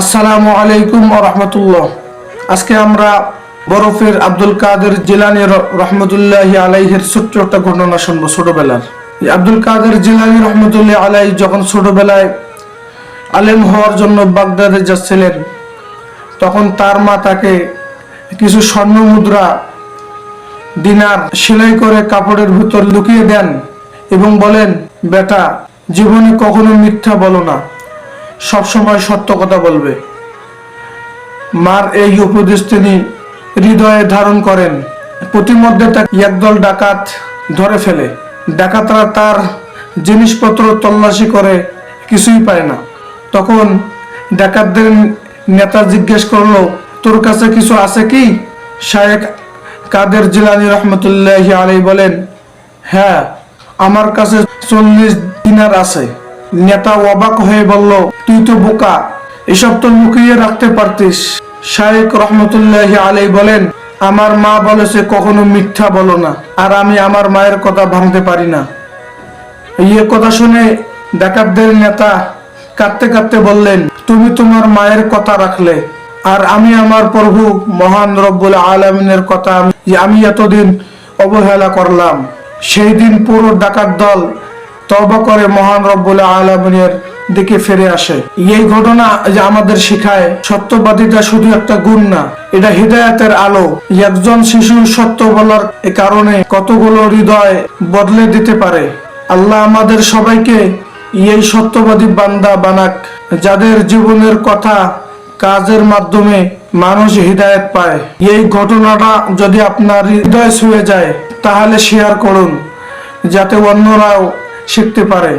আসসালামু আলাইকুম রহমতুল্লাহ। আজকে আমরা বরফের আব্দুল কাদের জিলানি রহমতুল্লাহ আলাইহের ছোট্ট একটা ঘটনা শুনব ছোটবেলার। আব্দুল কাদের জিলানি রহমতুল্লাহ আলাই যখন ছোটবেলায় আলেম হওয়ার জন্য বাগদাদে যাচ্ছিলেন, তখন তার মা তাকে কিছু স্বর্ণ মুদ্রা, দিনার সেলাই করে কাপড়ের ভিতর লুকিয়ে দেন এবং বলেন, বেটা, জীবনে কখনো মিথ্যা বলো না। সবসময় সত্য কথা বলবে। মার এই উপদেশ তিনি হৃদয়ে ধারণ করেন প্রতিমধ্যে তাকে একদল ডাকাত ধরে ফেলে। ডাকাতরা তার জিনিসপত্র তল্লাশি করে কিছুই পায় না। তখন ডাকাতদের নেতা জিজ্ঞেস করল, তোর কাছে কিছু আছে কি? শায়েক কাদের জিলানি রহমতুল্লাহ আলাই বলেন হ্যাঁ আমার কাছে চল্লিশ দিনার আছে। নেতা অবাক হয়ে বলল, তুই তো বোকা, এসব তো লুকিয়ে রাখতে পারতিস। শায়েক রহমতুল্লাহ আলাই বলেন, আমার মা বলেছে কখনো মিথ্যা বলো না, আর আমি আমার মায়ের কথা ভাঙতে পারি না। ইয়ে কথা শুনে ডাকাতদের নেতা কাঁদতে কাঁদতে বললেন, তুমি তোমার মায়ের কথা রাখলে, আর আমি আমার প্রভু মহান রব্বুল আলমিনের কথা আমি এতদিন অবহেলা করলাম। সেই দিন পুরো ডাকাত দল তবা করে মহান রব্বুল আলমিনের দিকে ফিরে আসে। এই ঘটনা যে আমাদের শিখায় সত্যবাদিতা শুধু একটা গুণ না, এটা হৃদয়াতের আলো। একজন শিশু সত্য বলার কারণে কতগুলো হৃদয় বদলে দিতে পারে। আল্লাহ আমাদের সবাইকে এই সত্যবাদী বান্দা বানাক, যাদের জীবনের কথা কাজের মাধ্যমে মানুষ হৃদায়ত পায়। এই ঘটনাটা যদি আপনার হৃদয় ছুঁয়ে যায়, তাহলে শেয়ার করুন, যাতে অন্যরাও শিখতে পারে।